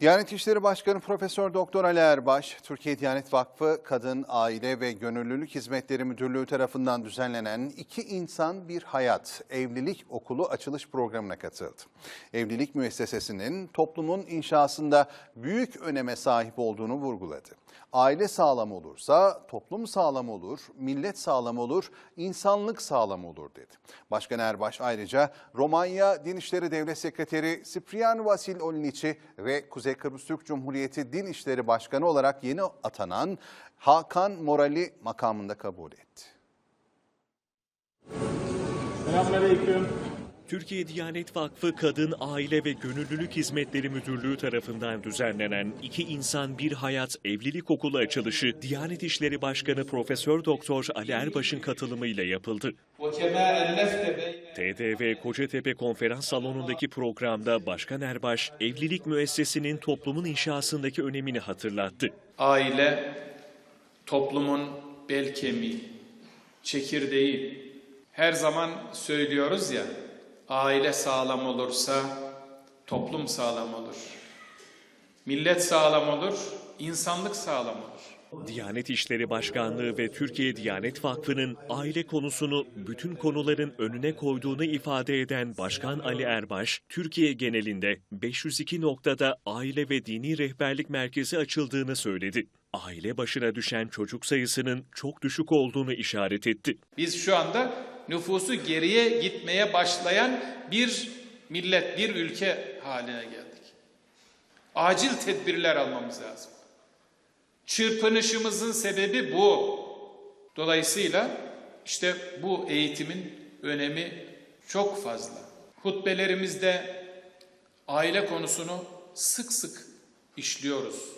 Diyanet İşleri Başkanı Profesör Doktor Ali Erbaş, Türkiye Diyanet Vakfı Kadın, Aile ve Gönüllülük Hizmetleri Müdürlüğü tarafından düzenlenen İki İnsan Bir Hayat Evlilik Okulu açılış programına katıldı. Evlilik müessesesinin toplumun inşasında büyük öneme sahip olduğunu vurguladı. Aile sağlam olursa toplum sağlam olur, millet sağlam olur, insanlık sağlam olur dedi. Başkan Erbaş ayrıca Romanya Din İşleri Devlet Sekreteri Ciprian Vasil Olnici ve Kuzey Kıbrıs Türk Cumhuriyeti Din İşleri Başkanı olarak yeni atanan Hakan Morali makamında kabul etti. Selamünaleyküm. Türkiye Diyanet Vakfı Kadın, Aile ve Gönüllülük Hizmetleri Müdürlüğü tarafından düzenlenen İki İnsan Bir Hayat Evlilik Okulu açılışı Diyanet İşleri Başkanı Profesör Doktor Ali Erbaş'ın katılımıyla yapıldı. TDV Kocatepe Konferans Salonu'ndaki programda Başkan Erbaş, evlilik müessesinin toplumun inşasındaki önemini hatırlattı. Aile, toplumun bel kemiği, çekirdeği. Her zaman söylüyoruz ya, aile sağlam olursa toplum sağlam olur. Millet sağlam olur, insanlık sağlam olur. Diyanet İşleri Başkanlığı ve Türkiye Diyanet Vakfı'nın aile konusunu bütün konuların önüne koyduğunu ifade eden Başkan Ali Erbaş, Türkiye genelinde 502 noktada aile ve dini rehberlik merkezi açıldığını söyledi. Aile başına düşen çocuk sayısının çok düşük olduğunu işaret etti. Biz şu anda nüfusu geriye gitmeye başlayan bir millet, bir ülke haline geldik. Acil tedbirler almamız lazım. Çırpınışımızın sebebi bu. Dolayısıyla işte bu eğitimin önemi çok fazla. Hutbelerimizde aile konusunu sık sık işliyoruz.